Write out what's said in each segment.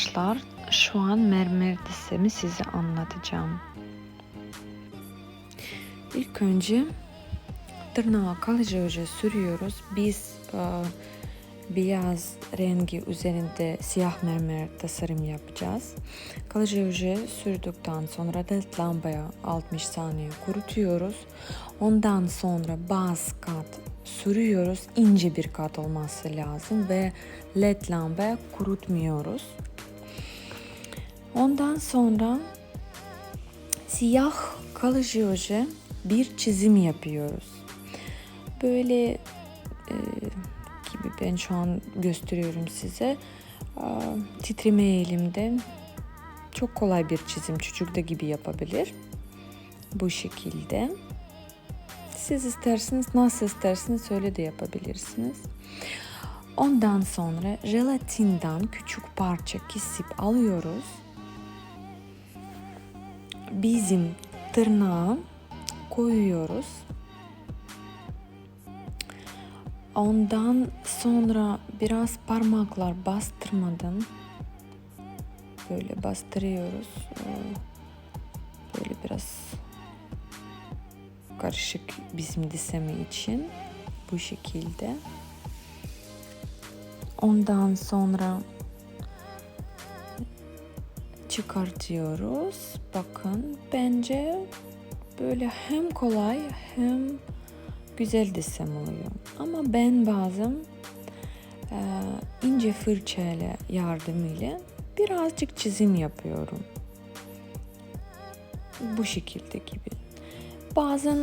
Arkadaşlar şu an mermer desemi size anlatacağım. İlk önce tırnağa kalıcı oje sürüyoruz. Biz e, beyaz rengi üzerinde siyah mermer tasarım yapacağız. Kalıcı oje sürdükten sonra led lambaya 60 saniye kurutuyoruz. Ondan sonra baz kat sürüyoruz. İnce bir kat olması lazım ve led lambaya kurutmuyoruz. Ondan sonra siyah kalıcı oje bir çizim yapıyoruz. Böyle e, gibi ben şu an gösteriyorum size. Aa, titreme elimde çok kolay bir çizim çocuk da gibi yapabilir. Bu şekilde. Siz isterseniz nasıl isterseniz öyle de yapabilirsiniz. Ondan sonra jelatinden küçük parça kesip alıyoruz. Bizim tırnağa koyuyoruz. Ondan sonra biraz parmaklar bastırmadan böyle bastırıyoruz. Böyle biraz karışık bizim desemi için bu şekilde. Ondan sonra çıkartıyoruz. Bakın bence böyle hem kolay hem güzel desem oluyor. Ama ben bazen e, ince fırçayla yardımıyla birazcık çizim yapıyorum. Bu şekilde gibi. Bazen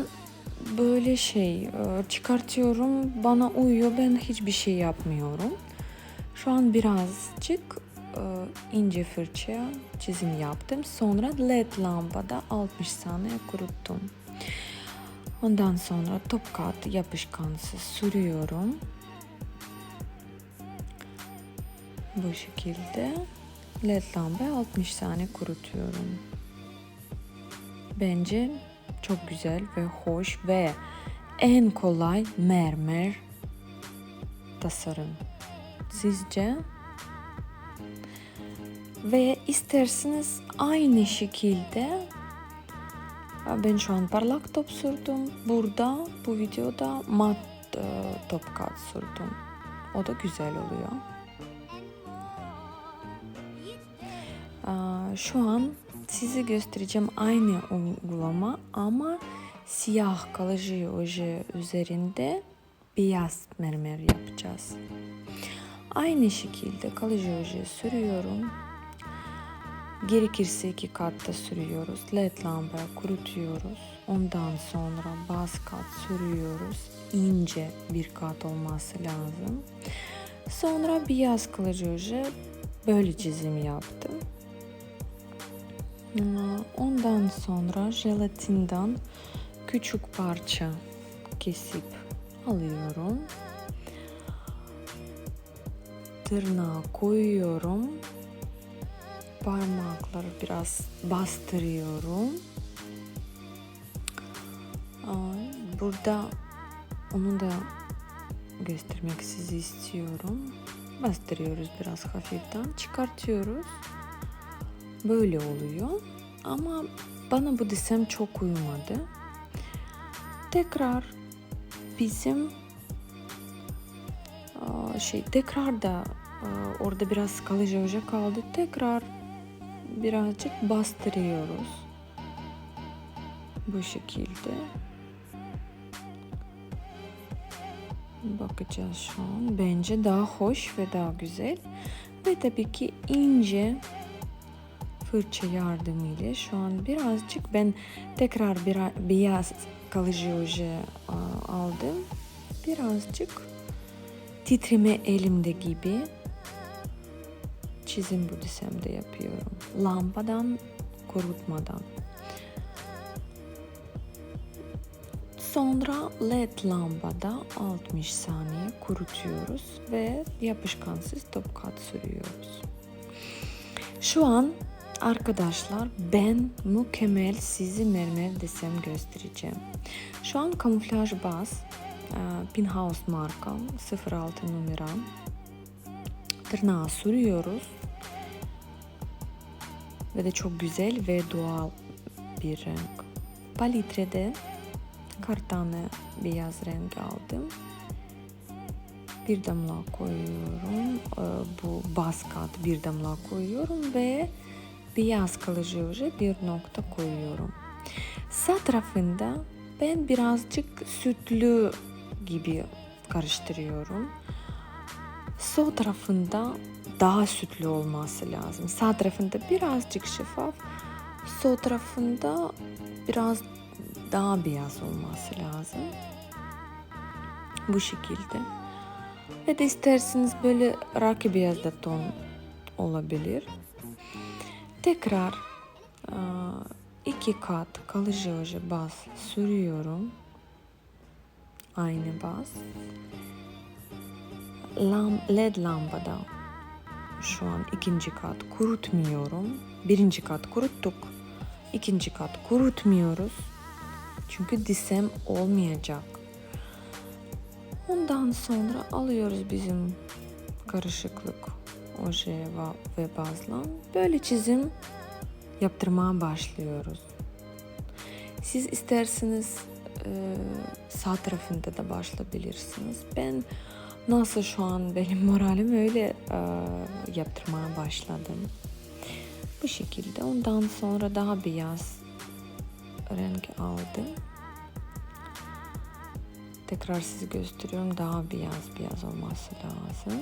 böyle şey e, çıkartıyorum bana uyuyor ben hiçbir şey yapmıyorum. Şu an birazcık ince fırça çizim yaptım. Sonra led lampada 60 saniye kuruttum. Ondan sonra top kağıt yapışkansız sürüyorum. Bu şekilde led lambaya 60 saniye kurutuyorum. Bence çok güzel ve hoş ve en kolay mermer tasarım. Sizce? Ve isterseniz aynı şekilde ben şu an parlak top sürdüm. Burada bu videoda mat e, top kat sürdüm. O da güzel oluyor. Şu an size göstereceğim aynı uygulama ama siyah kalıcı oje üzerinde beyaz mermer yapacağız. Aynı şekilde kalıcı oje sürüyorum. Gerekirse iki katta sürüyoruz. LED lambaya kurutuyoruz. Ondan sonra baz kat sürüyoruz. İnce bir kat olması lazım. Sonra beyaz kalıcı böyle çizim yaptım. Ondan sonra jelatinden küçük parça kesip alıyorum. Tırnağa koyuyorum. Parmakları biraz bastırıyorum. Burada onu da göstermek sizi istiyorum. Bastırıyoruz biraz hafiften. Çıkartıyoruz böyle oluyor. Ama bana bu desem çok uymadı. Tekrar bizim şey tekrar da orada biraz kalıcı oje kaldı. Tekrar birazcık bastırıyoruz. Bu şekilde. Bakacağız şu an. Bence daha hoş ve daha güzel. Ve tabii ki ince fırça yardımıyla şu an birazcık ben tekrar bir beyaz kalıcı oje aldım. Birazcık titreme elimde gibi çizim bu desemde yapıyorum. Lampadan kurutmadan. Sonra led lambada 60 saniye kurutuyoruz ve yapışkansız top kat sürüyoruz. Şu an Arkadaşlar ben mükemmel sizi mermer desem göstereceğim. Şu an kamuflaj baz e, Pinhouse marka 06 numara tırnağı sürüyoruz. Ve de çok güzel ve doğal bir renk. Palitrede kar tane beyaz renk aldım. Bir damla koyuyorum. Ee, Bu baz kat bir damla koyuyorum ve beyaz kalıcı oje bir nokta koyuyorum. Sağ tarafında ben birazcık sütlü gibi karıştırıyorum. Sol tarafında daha sütlü olması lazım. Sağ tarafında birazcık şeffaf, sol tarafında biraz daha beyaz olması lazım. Bu şekilde. Ve de isterseniz böyle raki beyaz da ton olabilir. Tekrar aa, iki kat kalıcı oje baz sürüyorum. Aynı baz. Lam, led lambada şu an ikinci kat kurutmuyorum. Birinci kat kuruttuk. İkinci kat kurutmuyoruz. Çünkü disem olmayacak. Ondan sonra alıyoruz bizim karışıklık oje ve- bazla. Böyle çizim yaptırmaya başlıyoruz. Siz isterseniz e, sağ tarafında da başlayabilirsiniz. Ben nasıl şu an benim moralim öyle e, yaptırmaya başladım. Bu şekilde ondan sonra daha beyaz renk aldım. Tekrar size gösteriyorum daha beyaz beyaz olması lazım.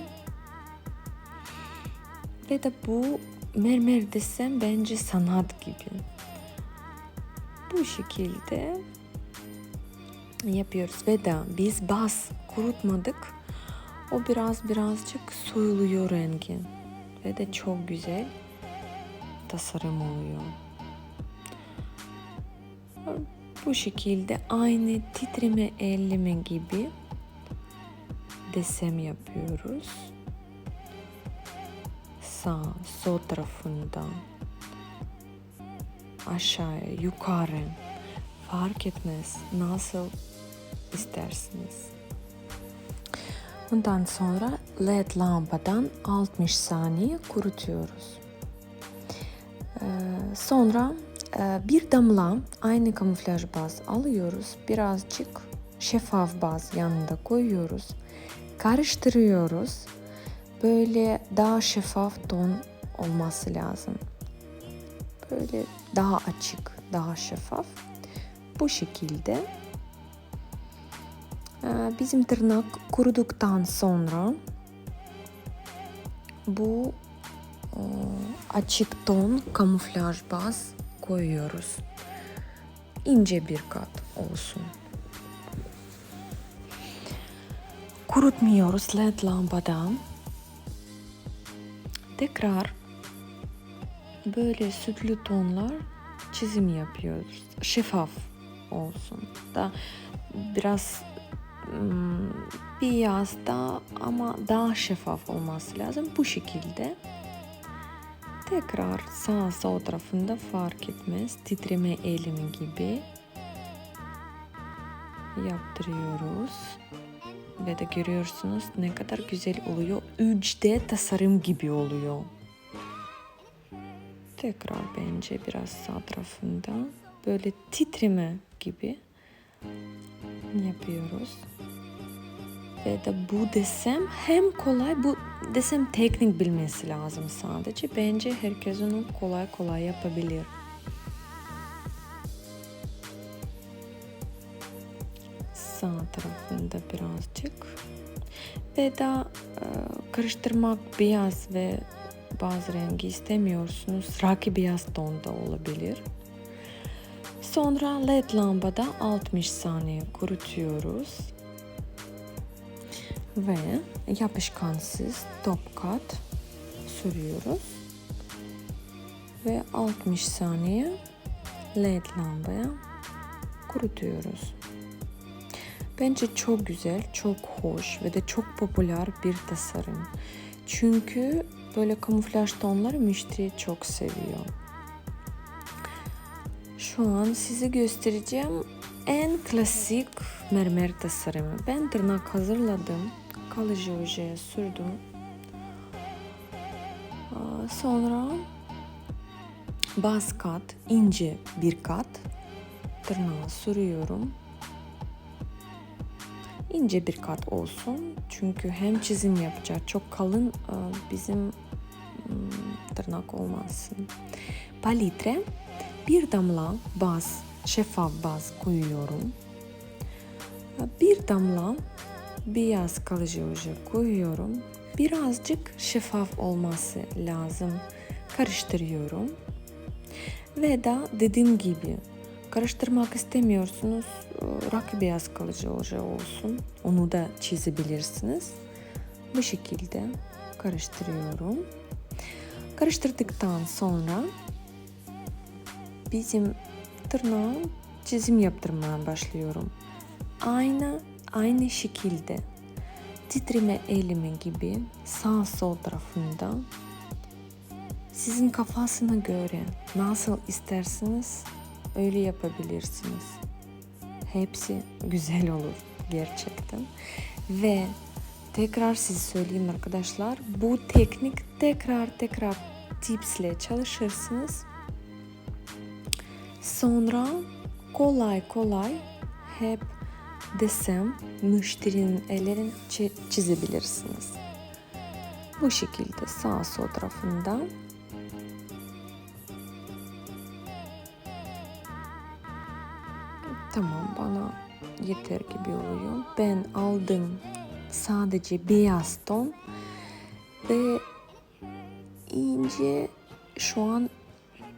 Ve de bu mermer desem bence sanat gibi. Bu şekilde yapıyoruz ve de biz baz kurutmadık. O biraz birazcık soyuluyor rengi ve de çok güzel tasarım oluyor. Bu şekilde aynı titreme elleme gibi desem yapıyoruz. Sağ, sol tarafından aşağıya, yukarı fark etmez nasıl istersiniz. Ondan sonra led lampadan 60 saniye kurutuyoruz. Ee, sonra e, bir damla aynı kamuflaj baz alıyoruz. Birazcık şeffaf baz yanında koyuyoruz. Karıştırıyoruz. Böyle daha şeffaf ton olması lazım. Böyle daha açık, daha şeffaf. Bu şekilde bizim tırnak kuruduktan sonra bu e, açık ton kamuflaj baz koyuyoruz. İnce bir kat olsun. Kurutmuyoruz led lambadan. Tekrar böyle sütlü tonlar çizim yapıyoruz. Şeffaf olsun. Da biraz hmm, beyaz da ama daha şeffaf olması lazım. Bu şekilde tekrar sağ sol tarafında fark etmez. Titreme eğilimi gibi yaptırıyoruz. Ve de görüyorsunuz ne kadar güzel oluyor. 3D tasarım gibi oluyor. Tekrar bence biraz sağ tarafında böyle titreme gibi yapıyoruz. Ve de bu desem hem kolay bu desem teknik bilmesi lazım sadece. Bence herkes onu kolay kolay yapabilir. Sağ tarafında birazcık. Ve da e, karıştırmak beyaz ve bazı rengi istemiyorsunuz. Raki beyaz tonda olabilir. Sonra led lambada 60 saniye kurutuyoruz. Ve yapışkansız top kat sürüyoruz. Ve 60 saniye led lambaya kurutuyoruz. Bence çok güzel, çok hoş ve de çok popüler bir tasarım. Çünkü böyle kamuflaj tonları müşteri çok seviyor. Şu an size göstereceğim en klasik mermer tasarımı. Ben tırnak hazırladım. Kalıcı ojeye sürdüm. Sonra baz kat, ince bir kat tırnağı sürüyorum. İnce bir kat olsun çünkü hem çizim yapacak çok kalın e, bizim hmm, tırnak olmasın. Palitre bir damla baz, şeffaf baz koyuyorum. Bir damla beyaz kalıcı oje koyuyorum. Birazcık şeffaf olması lazım. Karıştırıyorum. Ve da dediğim gibi karıştırmak istemiyorsunuz. Rakı beyaz kalıcı oje olsun. Onu da çizebilirsiniz. Bu şekilde karıştırıyorum. Karıştırdıktan sonra bizim tırnağa çizim yaptırmaya başlıyorum. Aynı aynı şekilde titreme elimi gibi sağ sol tarafında sizin kafasına göre nasıl isterseniz öyle yapabilirsiniz. Hepsi güzel olur gerçekten. Ve tekrar size söyleyeyim arkadaşlar bu teknik tekrar tekrar tipsle çalışırsınız. Sonra kolay kolay hep desem müşterinin ellerini çizebilirsiniz. Bu şekilde sağ sol tarafından Tamam bana yeter gibi oluyor. Ben aldım sadece beyaz ton ve ince şu an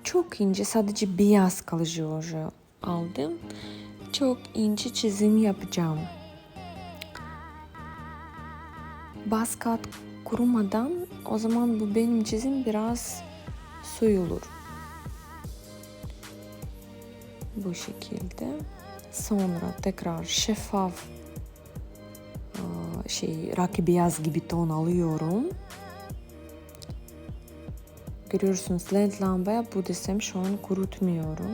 çok ince sadece beyaz kalıcı aldım. Çok ince çizim yapacağım. Baz kat kurumadan o zaman bu benim çizim biraz soyulur. Bu şekilde. Sonra tekrar şeffaf şey rakı beyaz gibi ton alıyorum. Görüyorsunuz led lambaya bu desem şu an kurutmuyorum.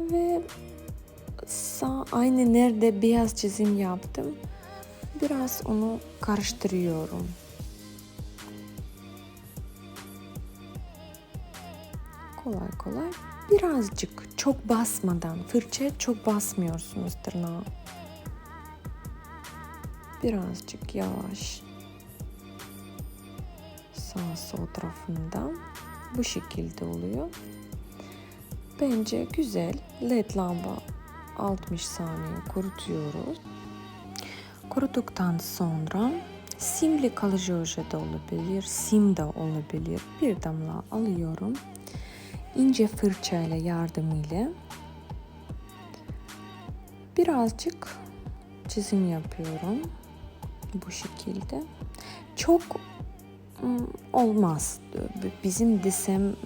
Ve sağ aynı nerede beyaz çizim yaptım. Biraz onu karıştırıyorum. Kolay kolay. Birazcık çok basmadan, fırça çok basmıyorsunuz tırnağa. Birazcık yavaş. Sağ sol tarafından bu şekilde oluyor. Bence güzel. LED lamba 60 saniye kurutuyoruz. Kuruduktan sonra simli kalıcı oje de olabilir, sim de olabilir. Bir damla alıyorum. İnce fırçayla yardımıyla birazcık çizim yapıyorum. Bu şekilde. Çok olmaz. Bizim desem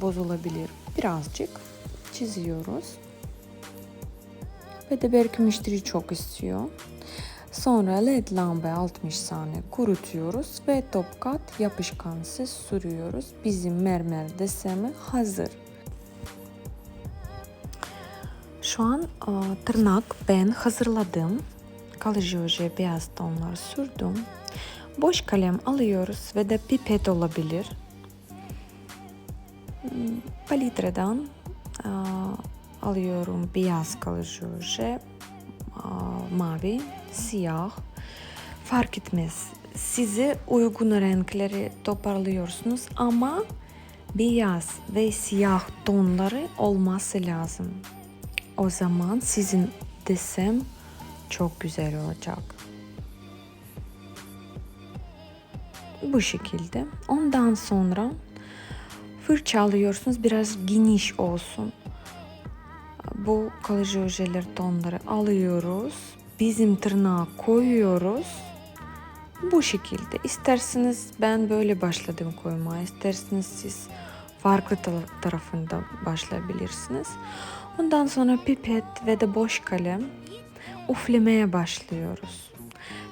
bozulabilir. Birazcık çiziyoruz. Ve de belki müşteri çok istiyor. Sonra led lamba 60 saniye kurutuyoruz ve top kat yapışkansız sürüyoruz. Bizim mermer desemi hazır. Şu an tırnak ben hazırladım. Kalıcı oje beyaz tonlar sürdüm. Boş kalem alıyoruz ve de pipet olabilir. Palitreden alıyorum beyaz kalıcı oje, mavi, siyah. Fark etmez. Size uygun renkleri toparlıyorsunuz ama beyaz ve siyah tonları olması lazım. O zaman sizin desem çok güzel olacak. Bu şekilde. Ondan sonra fırça alıyorsunuz. Biraz geniş olsun. Bu kalıcı ojeler tonları alıyoruz. Bizim tırnağa koyuyoruz. Bu şekilde. İsterseniz ben böyle başladım koymaya. İsterseniz siz farklı tarafında başlayabilirsiniz. Ondan sonra pipet ve de boş kalem uflemeye başlıyoruz.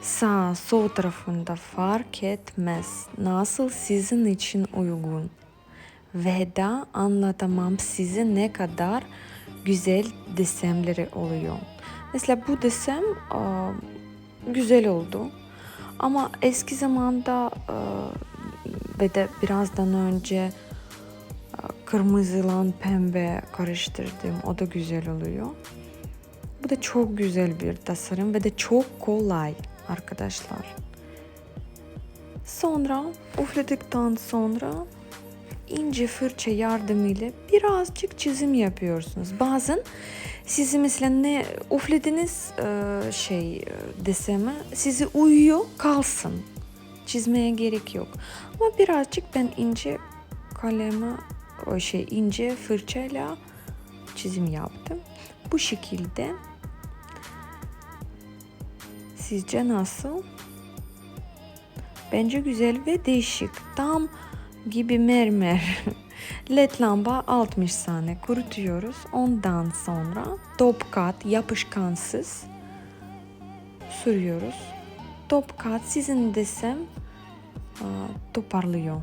Sağ sol tarafında fark etmez nasıl sizin için uygun. Ve da anlatamam size ne kadar güzel desemleri oluyor. Mesela bu desem güzel oldu. Ama eski zamanda ve de birazdan önce kırmızılan pembe karıştırdım. O da güzel oluyor. Bu da çok güzel bir tasarım ve de çok kolay arkadaşlar. Sonra ufladıktan sonra ince fırça yardımıyla birazcık çizim yapıyorsunuz. Bazen sizi mesela ne ufladınız e, şey e, deseme sizi uyuyor kalsın. Çizmeye gerek yok. Ama birazcık ben ince kaleme o şey ince fırçayla çizim yaptım. Bu şekilde sizce nasıl? Bence güzel ve değişik. Tam gibi mermer. LED lamba 60 saniye kurutuyoruz. Ondan sonra top kat yapışkansız sürüyoruz. Top kat sizin desem toparlıyor.